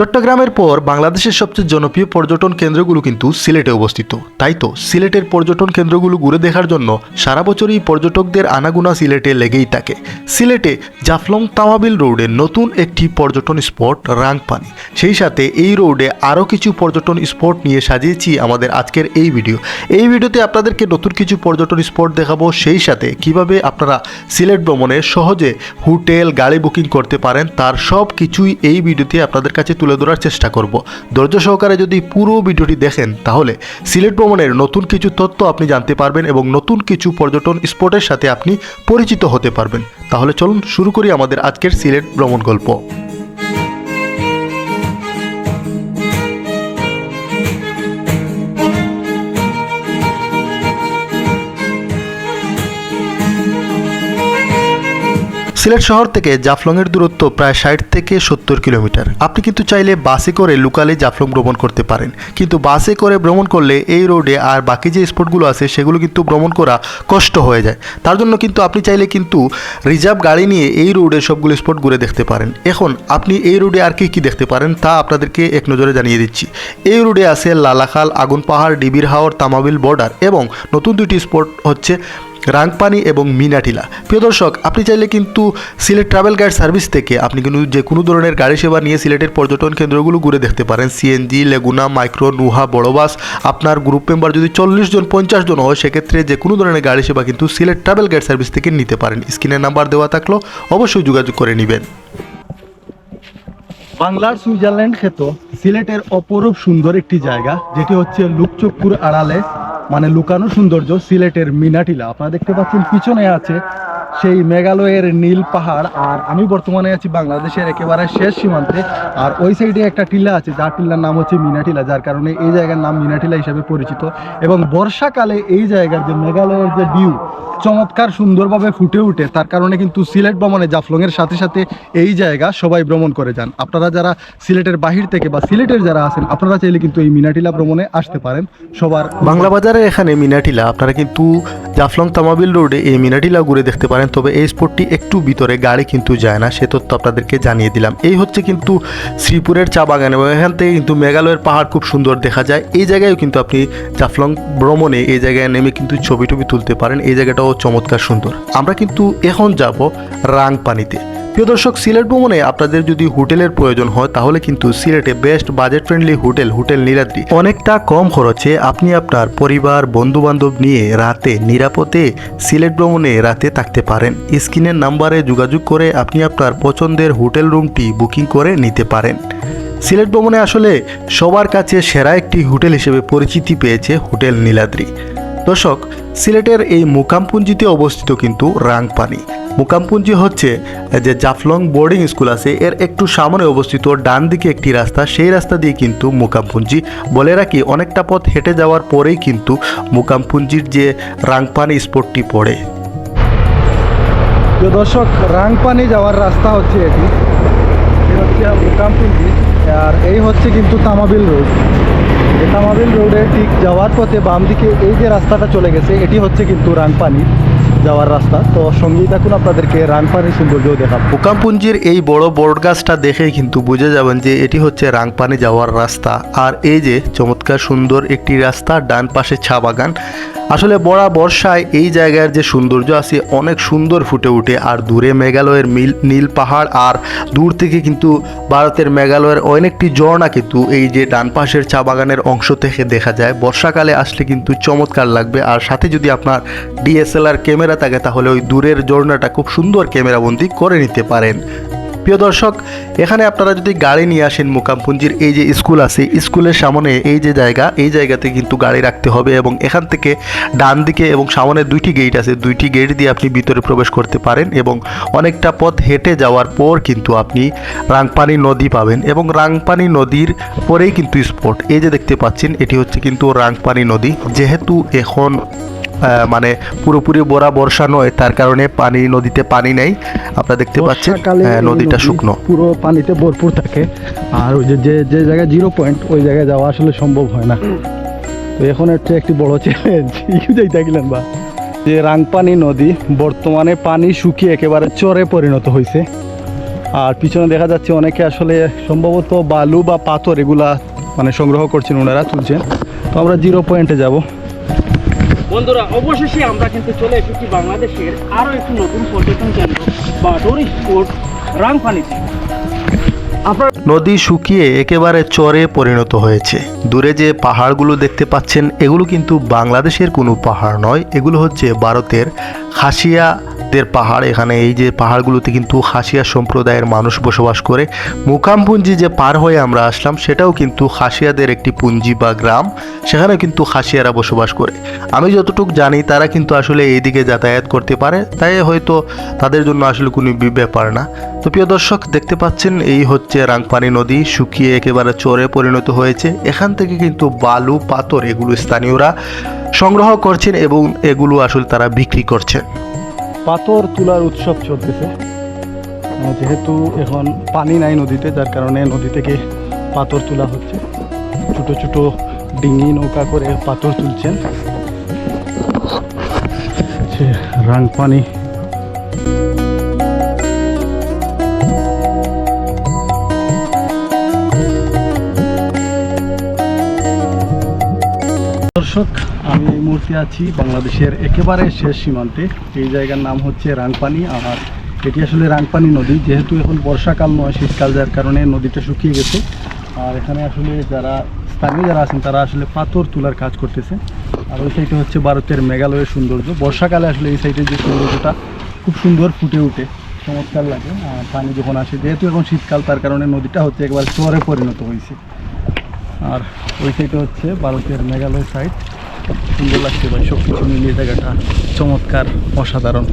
চট্টগ্রামের পর বাংলাদেশের সবচেয়ে জনপ্রিয় পর্যটন কেন্দ্রগুলো কিন্তু সিলেটে অবস্থিত। তাই তো, সিলেটের পর্যটন কেন্দ্রগুলো ঘুরে দেখার জন্য সারা বছরই পর্যটকদের আনাগুনা সিলেটে লেগেই থাকে। সিলেটে জাফলং তামাবিল রোডে নতুন একটি পর্যটন স্পট, রাংপানি। সেই সাথে এই রোডে আরও কিছু পর্যটন স্পট নিয়ে সাজিয়েছি আমাদের আজকের এই ভিডিও। এই ভিডিওতে আপনাদেরকে নতুন কিছু পর্যটন স্পট দেখাবো, সেই সাথে কীভাবে আপনারা সিলেট ভ্রমণে সহজে হোটেল, গাড়ি বুকিং করতে পারেন, তার সব কিছুই এই ভিডিওতে আপনাদের কাছে তুলে ধরার চেষ্টা করব। ধৈর্য সহকারে যদি পুরো ভিডিওটি দেখেন, তাহলে সিলেট ভ্রমণের নতুন কিছু তথ্য আপনি জানতে পারবেন এবং নতুন কিছু পর্যটন স্পটের সাথে আপনি পরিচিত হতে পারবেন। তাহলে চলুন শুরু করি আমাদের আজকের সিলেট ভ্রমণ গল্প। সিলেট শহর থেকে জাফলংয়ের দূরত্ব প্রায় ষাট থেকে সত্তর কিলোমিটার। আপনি কিন্তু চাইলে বাসে করে লোকালে জাফলং ভ্রমণ করতে পারেন। কিন্তু বাসে করে ভ্রমণ করলে এই রোডে আর বাকি যে স্পটগুলো আছে, সেগুলো কিন্তু ভ্রমণ করা কষ্ট হয়ে যায়। তার জন্য কিন্তু আপনি চাইলে কিন্তু রিজার্ভ গাড়ি নিয়ে এই রোডে সবগুলো স্পট ঘুরে দেখতে পারেন। এখন আপনি এই রোডে আর কি কী দেখতে পারেন তা আপনাদেরকে এক নজরে জানিয়ে দিচ্ছি। এই রোডে আছে লালাখাল, আগুন পাহাড়, ডিবির হাওর, তামাবিল বর্ডার এবং নতুন দুটি স্পট হচ্ছে রাংপানি এবং মিনাটিলা। প্রিয় দর্শক, আপনি চাইলে কিন্তু সিলেট ট্রাভেল গাইড সার্ভিস থেকে আপনি কিন্তু যে কোনো ধরনের গাড়ি সেবা নিয়ে সিলেটের পর্যটন কেন্দ্রগুলো ঘুরে দেখতে পারেন। সিএনজি, লেগুনা, মাইক্রো, নুহা, বড় বাস, আপনার গ্রুপ মেম্বার যদি চল্লিশ জন, পঞ্চাশ জন হয়, সেক্ষেত্রে যে কোনো ধরনের গাড়ি সেবা কিন্তু সিলেট ট্রাভেল গাইড সার্ভিস থেকে নিতে পারেন। স্ক্রিনের নাম্বার দেওয়া থাকলেও অবশ্যই যোগাযোগ করে নেবেন। বাংলার সুইজারল্যান্ড খ্যাত সিলেটের অপরূপ সুন্দর একটি জায়গা, যেটি হচ্ছে লুকচক্কুর আড়ালে মানে লুকানো সৌন্দর্য সিলেটের মিনাটিলা। আপনারা দেখতে পাচ্ছেন পিছনে আছে সেই মেঘালয়ের নীল পাহাড়, আর আমি বর্তমানে আছি বাংলাদেশের একেবারে শেষ সীমান্তে। আর ওই সাইডে একটা টিলা আছে, যার টিলার নাম হচ্ছে মিনাটিলা, যার কারণে এই জায়গার নাম মিনাটিলা হিসাবে পরিচিত। এবং বর্ষাকালে এই জায়গার যে মেঘালয়ের যে ভিউ চমৎকার সুন্দরভাবে ফুটে উঠে। তার কারণে কিন্তু সিলেট ভ্রমণে জাফলংয়ের সাথে সাথে এই জায়গা সবাই ভ্রমণ করে যান। আপনারা যারা সিলেটের বাহির থেকে বা সিলেটের যারা আছেন, আপনারা চাইলে কিন্তু এই মিনাটিলা ভ্রমণে আসতে পারেন। সবার বাংলা বাজারের এখানে মিনাটিলা, আপনারা কিন্তু জাফলং তামাবিল রোডে এই মিনাটিলা ঘুরে দেখতে পারেন, তবে এই স্পটটি একটু ভিতরে, গাড়ি কিন্তু যায় না, সে তথ্য আপনাদেরকে জানিয়ে দিলাম। এই হচ্ছে কিন্তু শ্রীপুরের চা বাগান এবং এখান থেকে কিন্তু মেঘালয়ের পাহাড় খুব সুন্দর দেখা যায়। এই জায়গায়ও কিন্তু আপনি জাফলং ভ্রমণে এই জায়গায় নেমে কিন্তু ছবি টবি তুলতে পারেন। এই জায়গাটাও চমৎকার সুন্দর। আমরা কিন্তু এখন যাব রাং পানিতে প্রিয় দর্শক, সিলেট ভ্রমণে আপনাদের যদি হোটেলের প্রয়োজন হয়, তাহলে কিন্তু সিলেটে best budget friendly hotel hotel Niladri. অনেকটা কম খরচে আপনি আপনার পরিবার বন্ধু বান্ধব নিয়ে রাতে নিরাপদে সিলেট ভ্রমণে রাতে থাকতে পারেন। স্ক্রিনের নাম্বারে যোগাযোগ করে আপনি আপনার পছন্দের হোটেল রুমটি বুকিং করে নিতে পারেন। সিলেট ভ্রমণে আসলে সবার কাছে সেরা একটি হোটেল হিসেবে পরিচিতি পেয়েছে হোটেল নীলাদ্রি। দর্শক, সিলেটের এই মুকামপুঞ্জিতে অবস্থিত কিন্তু রাংপানি। মুকামপুঞ্জি হচ্ছে যে জাফলং বোর্ডিং স্কুল আছে, এর একটু সামনে অবস্থিত ডান দিকে একটি রাস্তা, সেই রাস্তা দিয়ে কিন্তু মুকামপুঞ্জি। বলে রাখি, অনেকটা পথ হেঁটে যাওয়ার পরেই কিন্তু মুকামপুঞ্জির যে রাংপানি স্পটটি পড়ে। দর্শক, রাংপানি যাওয়ার রাস্তা হচ্ছে এটি হচ্ছে মুকামপুঞ্জি। আর এই হচ্ছে কিন্তু তামাবিল রোড। এই তামাবিল রোডে ঠিক যাওয়ার পথে বাম দিকে এই যে রাস্তাটা চলে গেছে, এটি হচ্ছে কিন্তু রাংপানি যাওয়ার রাস্তা। তো সঙ্গেই থাকুন, আপনাদেরকে রাংপানির সৌন্দর্য দেখাবো। মুকামপুঞ্জির এই বড় বড় গাছটা দেখেই কিন্তু বুঝে যাবেন যে এটি হচ্ছে রাংপানি যাওয়ার রাস্তা। আর এই যে চমৎকার সুন্দর একটি রাস্তা, ডান পাশে চা বাগান। আসলে বড়া বর্ষায় এই জায়গার যে সৌন্দর্য আছে, অনেক সুন্দর ফুটে ওঠে। আর দূরে মেঘালয়ের মিল নীল পাহাড় আর দূর থেকে কিন্তু ভারতের মেঘালয়ের অনেকটি ঝর্ণা কিন্তু এই যে ডান পাশের চা বাগানের অংশ থেকে দেখা যায়। বর্ষাকালে আসলে কিন্তু চমৎকার লাগবে। আর সাথে যদি আপনার ডিএসএলআর ক্যামেরা থাকে, তাহলে ওই দূরের ঝর্ণাটা খুব সুন্দর ক্যামেরাবন্দি করে নিতে পারেন। প্রিয় দর্শক, এখানে আপনারা যদি গাড়ি নিয়ে আসেন মুকামপুঞ্জির, এই যে স্কুল আছে, স্কুলের সামনে এই যে জায়গা, এই জায়গাতে কিন্তু গাড়ি রাখতে হবে এবং এখান থেকে ডান দিকে এবং সামনে দুইটি গেট আছে। দুইটি গেট দিয়ে আপনি ভিতরে প্রবেশ করতে পারেন এবং অনেকটা পথ হেঁটে যাওয়ার পর কিন্তু আপনি রাংপানি নদী পাবেন এবং রাংপানি নদীর পরেই কিন্তু স্পট এই যে দেখতে পাচ্ছেন, এটি হচ্ছে কিন্তু রাংপানি নদী। যেহেতু এখন মানে পুরোপুরি বড়া বর্ষা নয় তার কারণে পানি নদীতে পানি নেই। আপনারা দেখতে পাচ্ছেন হ্যাঁ, নদীটা শুকনো। পুরো পানিতে ভরপুর থাকে। আর ওই যে যে জায়গায় জিরো পয়েন্ট ওই জায়গায় যাওয়া আসলে সম্ভব হয় না। তো এখন হচ্ছে একটি বড় চ্যালেঞ্জ ইউ যাই থাকিলেন বা? যে রাংপানি নদী বর্তমানে পানি শুকিয়ে একেবারে চরে পরিণত হয়েছে আর পিছনে দেখা যাচ্ছে অনেকে আসলে সম্ভবত বালু বা পাথর এগুলা মানে সংগ্রহ করছেন ওনারা তুলছেন। তো আমরা জিরো পয়েন্টে যাব। বন্ধুরা, অবশেষে আমরা কিন্তু চলে এসেছি বাংলাদেশের আরও একটি নতুন পর্যটন কেন্দ্র বা টুরিস্ট স্পট রাংফানিতে নদী শুকিয়ে একেবারে চরে পরিণত হয়েছে। দূরে যে পাহাড়গুলো দেখতে পাচ্ছেন, এগুলো কিন্তু বাংলাদেশের কোনো পাহাড় নয়। এগুলো হচ্ছে ভারতের খাসিয়াদের পাহাড়, এখানে এই যে পাহাড়গুলোতে কিন্তু খাসিয়া সম্প্রদায়ের মানুষ বসবাস করে। মুকামপুঞ্জি যে পার হয়ে আমরা আসলাম, সেটাও কিন্তু খাসিয়াদের একটি পুঞ্জি বা গ্রাম। সেখানে কিন্তু খাসিয়ারা বসবাস করে। আমি যতটুকু জানি, তারা কিন্তু আসলে এইদিকে যাতায়াত করতে পারে। তাই হয়তো তাদের জন্য আসলে কোনো ব্যাপার না। তো প্রিয় দর্শক, দেখতে পাচ্ছেন, এই হচ্ছে রাংপানি নদী। শুকিয়ে একেবারে চরে পরিণত হয়েছে। এখান থেকে কিন্তু বালু, পাথর, এগুলো স্থানীয়রা সংগ্রহ করছেন এবং এগুলো আসলে তারা বিক্রি করছেন। পাথর তোলার উৎসব চলতেছে। যেহেতু এখন পানি নাই নদীতে যার কারণে নদী থেকে পাথর তোলা হচ্ছে। ছোট ছোট ডিঙি নৌকা করে পাথর তুলছেন। রাংপানি দর্শক, আমি এই মুহূর্তে আছি বাংলাদেশের একেবারে শেষ সীমান্তে। এই জায়গার নাম হচ্ছে রাংপানি, আর এটি আসলে রাংপানি নদী। যেহেতু এখন বর্ষাকাল নয়, শীতকাল যার কারণে নদীটা শুকিয়ে গেছে। আর এখানে আসলে যারা, স্থানীয় যারা আছেন, তারা আসলে পাথর তোলার কাজ করতেছে। আর ওই সাইডে হচ্ছে ভারতের মেঘালয়ের সৌন্দর্য। বর্ষাকালে আসলে এই সাইডে যে সৌন্দর্যটা খুব সুন্দর ফুটে ওঠে, চমৎকার লাগে। আর পানি যখন আসে, যেহেতু এখন শীতকাল, তার কারণে নদীটা হচ্ছে একবার চরে পরিণত হয়েছে। আর ওই সাইডে হচ্ছে ভারতের মেঘালয় সাইড সুন্দর লাগছে ভাই সব কিছু মিলিয়ে জায়গাটা চমৎকার অসাধারণ।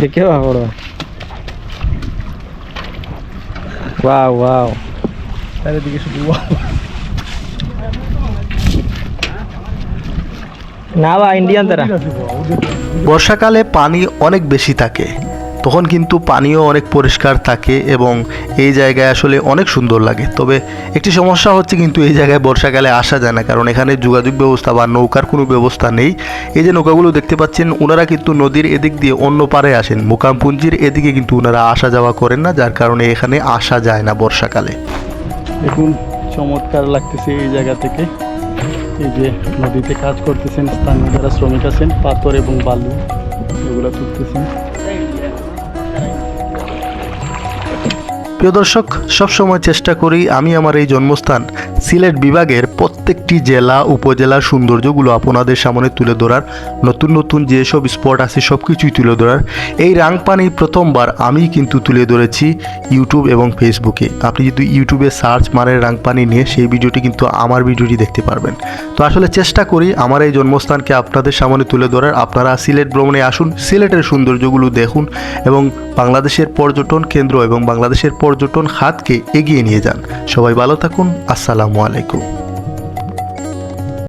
দেখে বড়? Wow wow. চারিদিকে শুধু না বা ইন্ডিয়ান তারা। বর্ষাকালে পানি অনেক বেশি থাকে। তখন কিন্তু পানিও অনেক পরিষ্কার থাকে এবং এই জায়গায় আসলে অনেক সুন্দর লাগে। তবে একটি সমস্যা হচ্ছে কিন্তু এই জায়গায় বর্ষাকালে আসা যায় না, কারণ এখানে যোগাযোগ ব্যবস্থা বা নৌকার কোনো ব্যবস্থা নেই। এই যে নৌকাগুলো দেখতে পাচ্ছেন ওনারা কিন্তু নদীর এদিক দিয়ে অন্য পারে আসেন। মুকামপুঞ্জির এদিকে কিন্তু ওনারা আসা যাওয়া করেন না, যার কারণে এখানে আসা যায় না বর্ষাকালে। দেখুন, চমৎকার লাগতেছে এই জায়গা থেকে। এই যে নদীতে কাজ করতেছেন, স্থানীয় যারা শ্রমিক আছেন, পাথর এবং বালু, এগুলো তুলতেছেন। প্রিয় দর্শক সবসময় চেষ্টা করি আমি আমার এই জন্মস্থান সিলেট বিভাগের প্রত্যেকটি জেলা, উপজেলার সৌন্দর্যগুলো আপনাদের সামনে তুলে ধরার, নতুন নতুন যেসব স্পট আছে সব কিছুই তুলে ধরার। এই রাংপানি প্রথমবার আমি কিন্তু তুলে ধরেছি ইউটিউব এবং ফেসবুকে আপনি যদি ইউটিউবে সার্চ মারেন রাংপানি নিয়ে, সেই ভিডিওটি কিন্তু আমার ভিডিওটি দেখতে পারবেন। তো আসলে চেষ্টা করি আমার এই জন্মস্থানকে আপনাদের সামনে তুলে ধরার। আপনারা সিলেট ভ্রমণে আসুন, সিলেটের সৌন্দর্যগুলো দেখুন এবং বাংলাদেশের পর্যটন কেন্দ্র এবং বাংলাদেশের পর্যটন খাতকে এগিয়ে নিয়ে যান। সবাই ভালো থাকুন আসসালামু আলাইকুম।